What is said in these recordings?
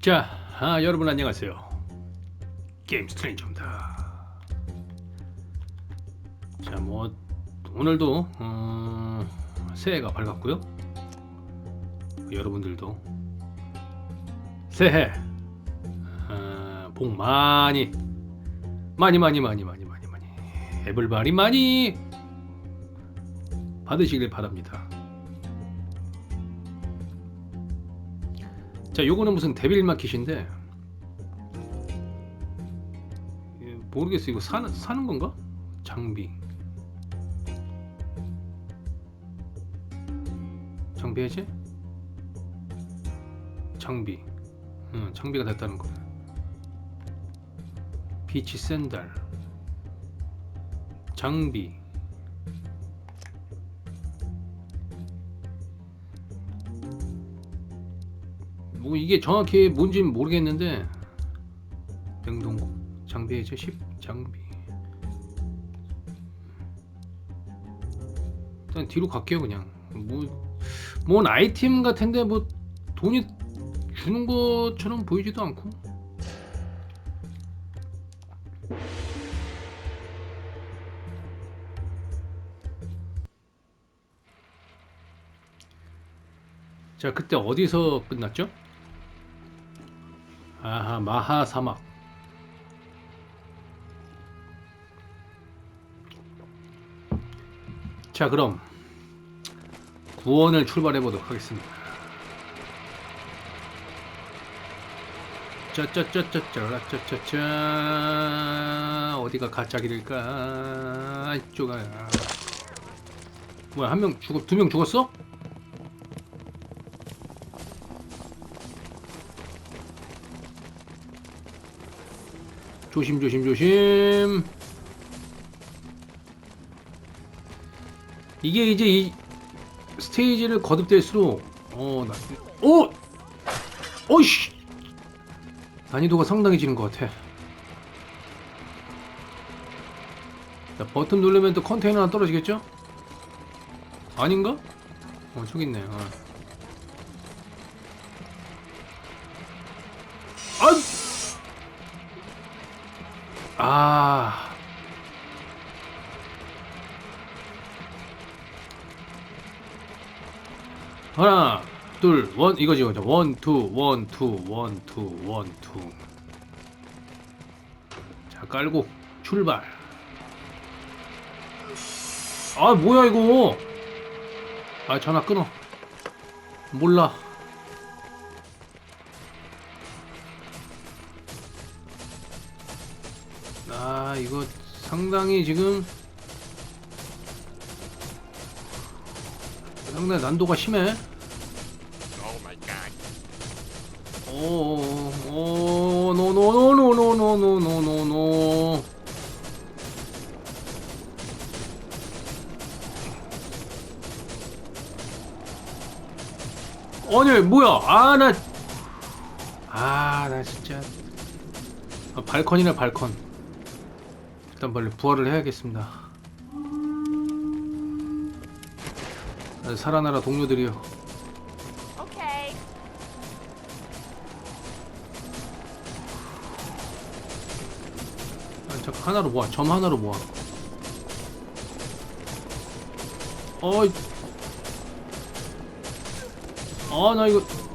자, 아, 여러분 안녕하세요. 게임 스트레인저입니다. 자, 뭐 오늘도 어, 새해가 밝았고요. 여러분들도 새해 어, 복 많이 많이 많이 많이 많이 많이 많이 에블바리 많이 받으시길 바랍니다. 자, 요거는 무슨 데빌 마켓인데 예, 모르겠어. 이거 사는 사는 건가? 장비. 장비 해제? 장비. 응, 장비가 됐다는 거야. 비치 샌들. 장비. 뭐 이게 정확히 뭔지는 모르겠는데. 냉동고. 장비 해제 10 장비. 일단 뒤로 갈게요 그냥. 뭐, 뭔 아이템 같은데 뭐 돈이 주는 것처럼 보이지도 않고. 자 그때 어디서 끝났죠? 아하 마하 사막. 자 그럼 구원을 출발해 보도록 하겠습니다. 짜짜짜짜짜라짜짜짜 어디가 가짜길일까? 이쪽아. 뭐야 한 명 죽었 두명 죽었어? 조심 조심 조심 이게 이제 이 스테이지를 거듭될수록 어나 오! 어이씨 난이도가 상당해지는 것 같아 자 버튼 누르면 또 컨테이너 하나 떨어지겠죠? 아닌가? 어 저기 있네 어. 아! 아. 하나, 둘, 원 이거지 이거죠. 원, 투, 원, 투, 원, 투, 원, 투. 자 깔고 출발. 아 뭐야 이거? 아 전화 끊어. 몰라. 이거 상당히 지금 상당히 난도가 심해. Oh my god. 오, 노노노노노노노노노노. 아니 뭐야? 아 나, 아나 진짜 아, 발컨이네 발컨. 일단 빨리 부활을 해야겠습니다. 아, 살아나라 동료들이요. Okay. 아, 잠깐 하나로 모아. 점 하나로 모아. 어이. 아, 나 이거.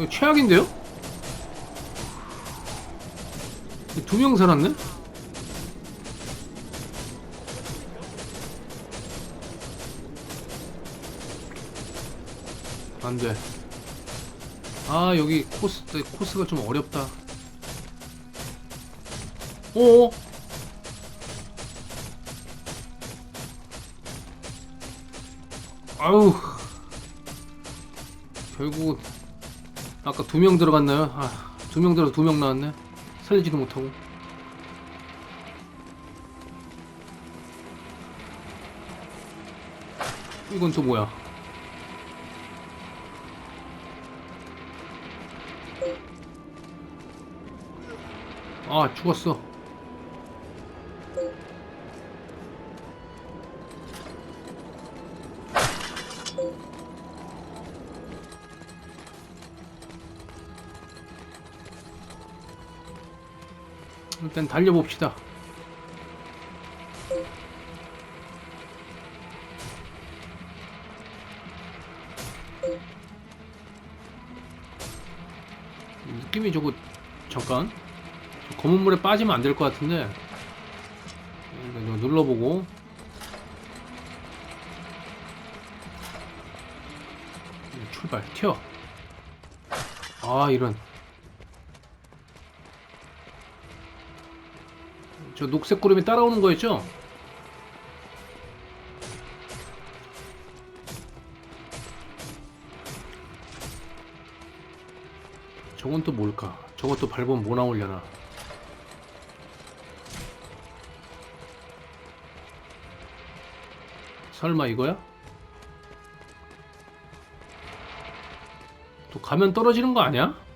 이거 최악인데요? 두 명 살았네? 안 돼. 아 여기 코스 코스가 좀 어렵다. 오. 아우. 결국 아까 두 명 들어갔나요? 아, 두 명 들어 두명 나왔네. 살리지도 못하고. 이건 또 뭐야? 아 죽었어 일단 달려봅시다. 느낌이 저거 잠깐. 저 검은 물에 빠지면 안 될 것 같은데. 이거 눌러보고. 출발 튀어. 아 이런 저 녹색 구름이 따라오는 거였죠? 저건 또 뭘까? 저것도 밟으면 뭐 나오려나? 설마 이거야? 또 가면 떨어지는 거 아니야?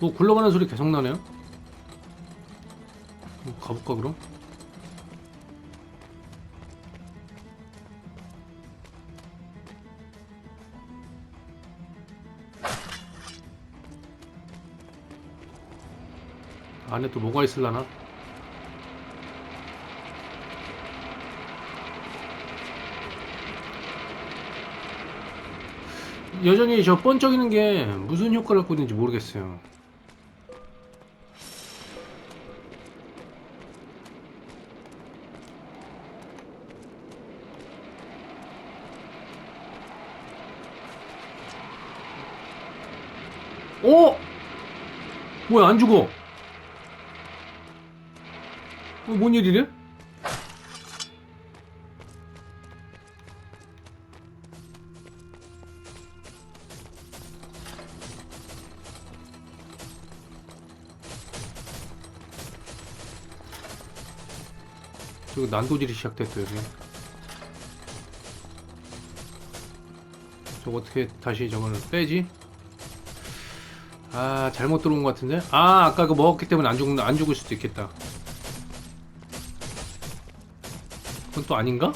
뭐 굴러가는 소리 계속 나네요. 어, 가볼까 그럼? 안에 또 뭐가 있을라나? 여전히 저 번쩍이는 게 무슨 효과를 갖고 있는지 모르겠어요. 오! 뭐야 안 죽어? 어, 뭔 일이래? 저거 난도질이 시작됐어요 여기. 저거 어떻게 다시 저거를 빼지? 아 잘못 들어온 것 같은데? 아 아까 그 먹었기 때문에 안 죽는 안 죽을 수도 있겠다. 그건 또 아닌가?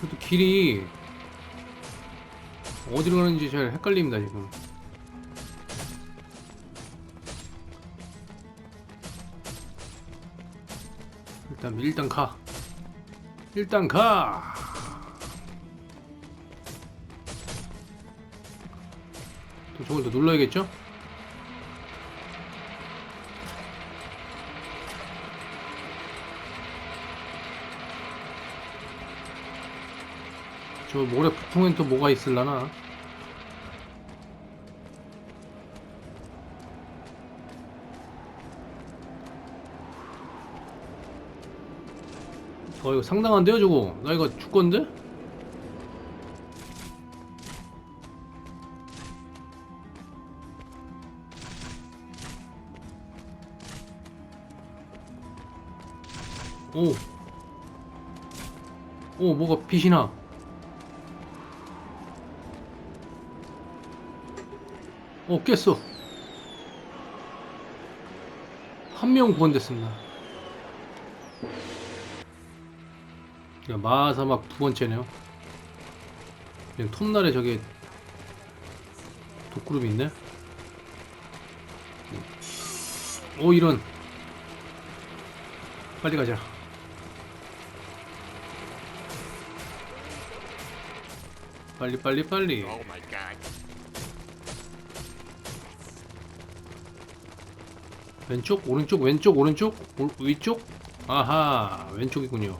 저도 길이 어디로 가는지 잘 헷갈립니다 지금. 일단 일단 가. 일단 가. 또 저걸 더 눌러야겠죠? 저 모래 부풍엔 또 뭐가 있을라나? 어 이거 상당한데요 저거 나 이거 죽건데? 오. 오, 뭐가 빛이 나. 오, 깼어. 한 명 구원됐습니다. 야, 마사막 두 번째네요. 그냥 톱날에 저게 독구름이 있네. 오 이런. 빨리 가자. 빨리 빨리 빨리. Oh. 왼쪽 오른쪽 왼쪽 오른쪽 오- 위쪽 아하 왼쪽이군요.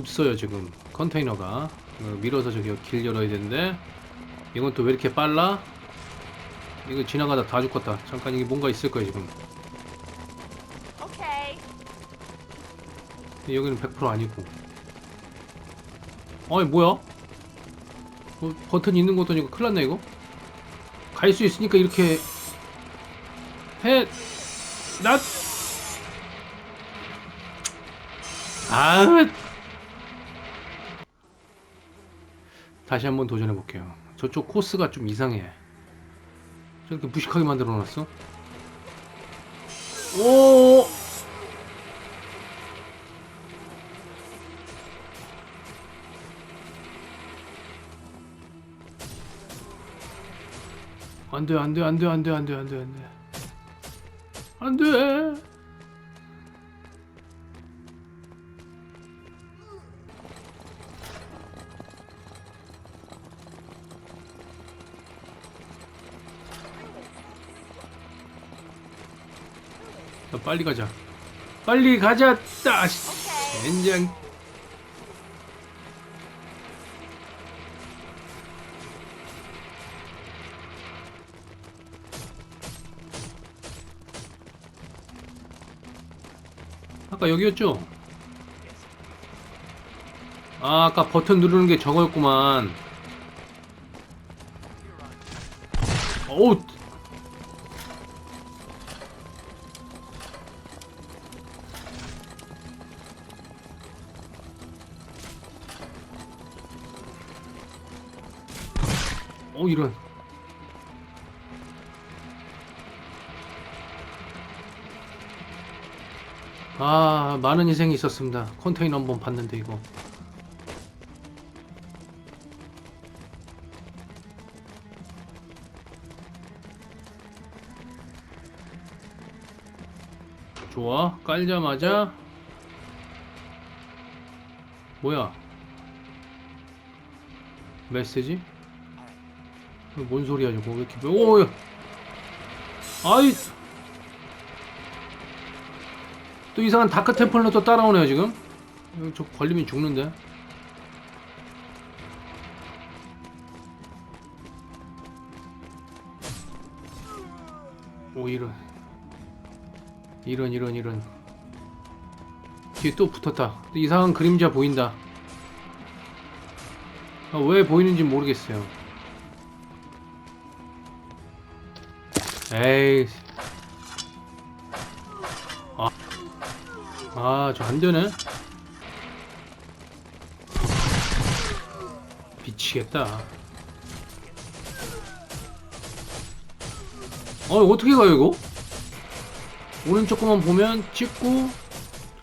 없어요 지금 컨테이너가 이걸 밀어서 저기 길 열어야 되는데 이건 또 왜 이렇게 빨라? 이거 지나가다 다 죽겠다 잠깐 이게 뭔가 있을 거야 지금. 여기는 100% 아니고 어이 뭐야? 어, 버튼 있는 것도 아니고 큰일 났네 이거 갈 수 있으니까 이렇게 해 낫! 아 다시 한번 도전해 볼게요. 저쪽 코스가 좀 이상해. 저렇게 무식하게 만들어 놨어? 오! 안 돼, 안 돼, 안 돼, 안 돼, 안 돼, 안 돼, 안 돼. 안 돼. 자, 빨리 가자. 빨리 가자. Okay. 젠장. 아까 여기였죠? 아, 아까 버튼 누르는 게 저거였구만. 어우. 어, 이런. 아, 많은 희생이 있었습니다. 컨테이너 한번 봤는데, 이거. 좋아. 깔자마자. 뭐야? 메시지? 뭔 소리야, 저거. 왜 이렇게. 오, 야. 아이. 또 이상한 다크 템플러 또 따라오네요 지금 저 걸리면 죽는데 오 이런 이런 이런 이런 뒤에 또 붙었다 또 이상한 그림자 보인다 아, 왜 보이는지 모르겠어요 에이 아, 저 안 되네. 미치겠다. 어, 어떻게 가요, 이거? 오른쪽 거만 보면 찍고,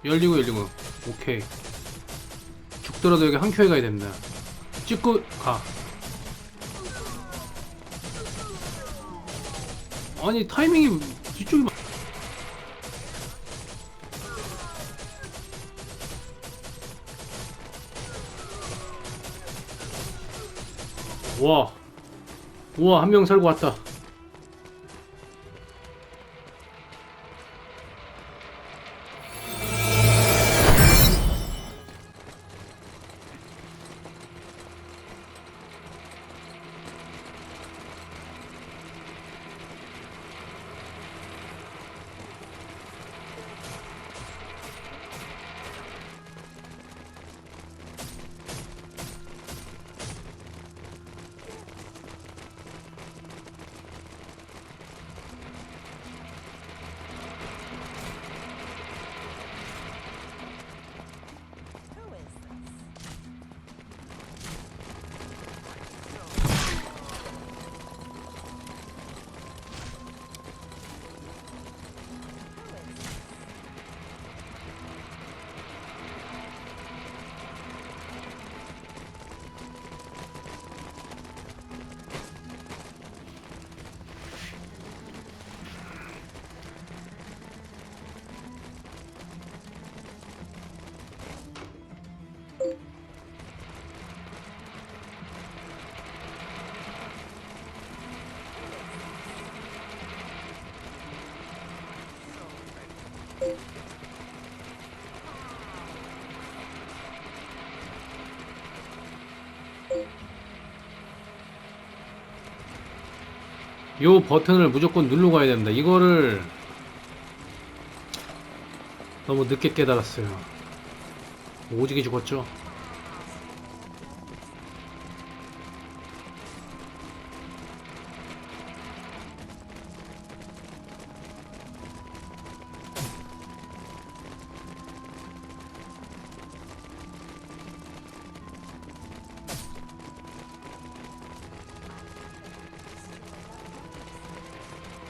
열리고, 열리고. 오케이. 죽더라도 여기 한 큐에 가야 됩니다. 찍고, 가. 아니, 타이밍이 뒤쪽이 막- 와. 우와, 한 명 살고 왔다. 요 버튼을 무조건 누르고 가야 됩니다. 이거를 너무 늦게 깨달았어요. 오지게 죽었죠?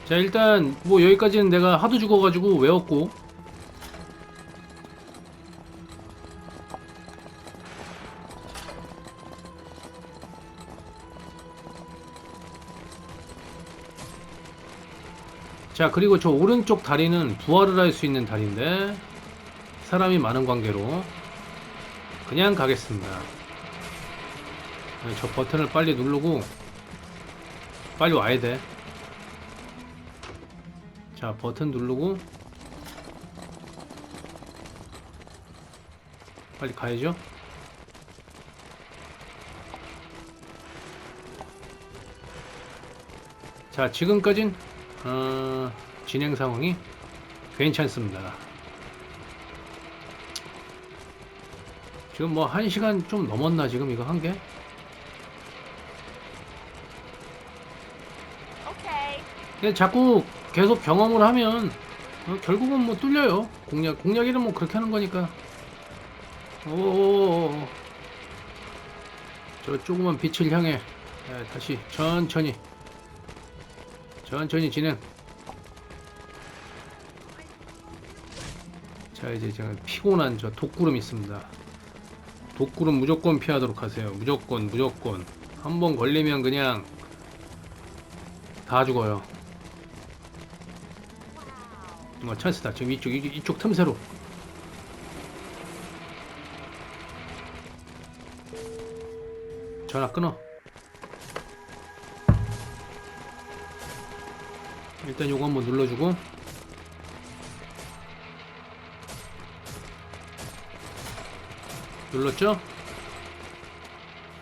자 일단 뭐 여기까지는 내가 하도 죽어가지고 외웠고. 자 그리고 저 오른쪽 다리는 부활을 할 수 있는 다리인데 사람이 많은 관계로 그냥 가겠습니다. 네, 저 버튼을 빨리 누르고 빨리 와야 돼 자 버튼 누르고 빨리 가야죠 자 지금까진 어, 진행 상황이 괜찮습니다 지금 뭐 1시간 좀 넘었나 지금 이거 한 게? Okay. 근데 자꾸 계속 경험을 하면 어, 결국은 뭐 뚫려요. 공략 공략이란 뭐 그렇게 하는 거니까. 오. 저 조그만 빛을 향해 예, 다시 천천히 천천히 진행. 자 이제 제가 피곤한 저 독구름 있습니다. 독구름 무조건 피하도록 하세요. 무조건 무조건 한 번 걸리면 그냥 다 죽어요. 어, 찬스다. 지금 이쪽, 이, 이쪽 틈새로. 전화 끊어. 일단 요거 한번 눌러주고. 눌렀죠?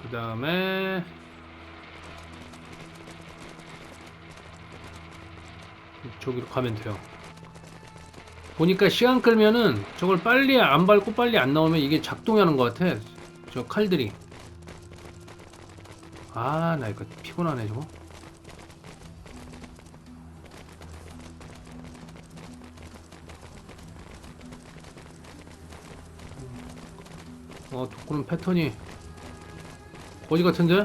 그 다음에 저기로 가면 돼요. 보니까 시간 끌면은 저걸 빨리 안 밟고 빨리 안 나오면 이게 작동하는 것 같아. 저 칼들이. 아, 나 이거 피곤하네, 저거. 어, 독구름 패턴이 거지 같은데?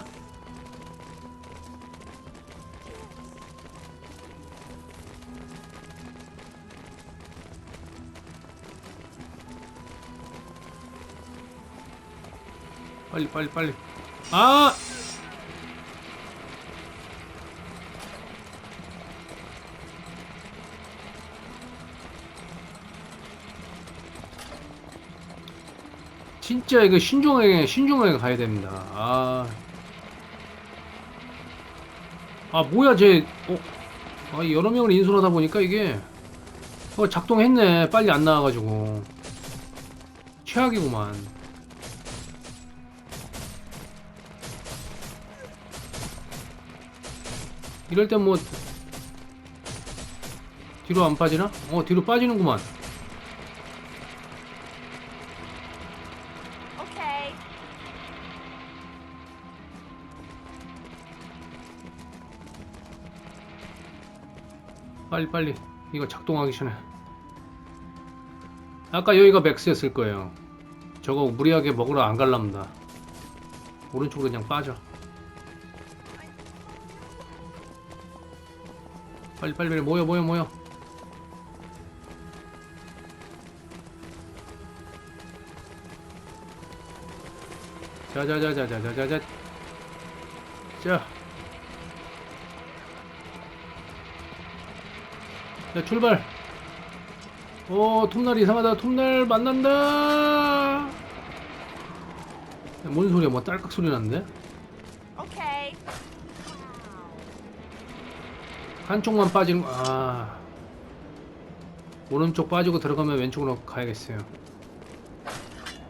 빨리 빨리 빨리. 아! 진짜 이거 신중하게 신중하게 가야 됩니다. 아, 아 뭐야 쟤. 어? 아, 여러 명을 인수하다 보니까 이게. 어, 작동했네. 빨리 안 나와가지고. 최악이구만 이럴 땐 뭐 뒤로 안 빠지나? 어 뒤로 빠지는구만. Okay. 빨리 빨리. 이거 작동하기 전에. 아까 여기가 맥스였을 거예요. 저거 무리하게 먹으러 안 갈랍니다. 오른쪽으로 그냥 빠져 빨리 빨리 빨리. 모여 모여 모여. 자자자자자자자자. 자. 자 출발. 오 톱날 이상하다. 톱날 만난다. 야, 뭔 소리야? 뭐 딸깍 소리 났는데 한쪽만 빠지는 거, 아. 오른쪽 빠지고 들어가면 왼쪽으로 가야겠어요.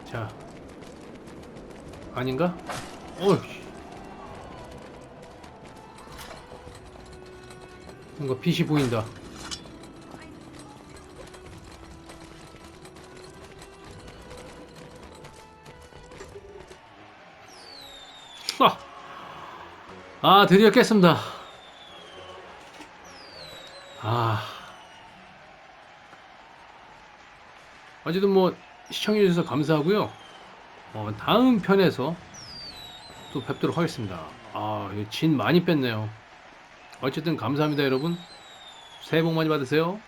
자. 아닌가? 어이 뭔가 빛이 보인다. 아, 아 드디어 깼습니다 어쨌든 뭐 시청해주셔서 감사하고요. 어, 다음 편에서 또 뵙도록 하겠습니다. 아, 진 많이 뺐네요. 어쨌든 감사합니다, 여러분. 새해 복 많이 받으세요.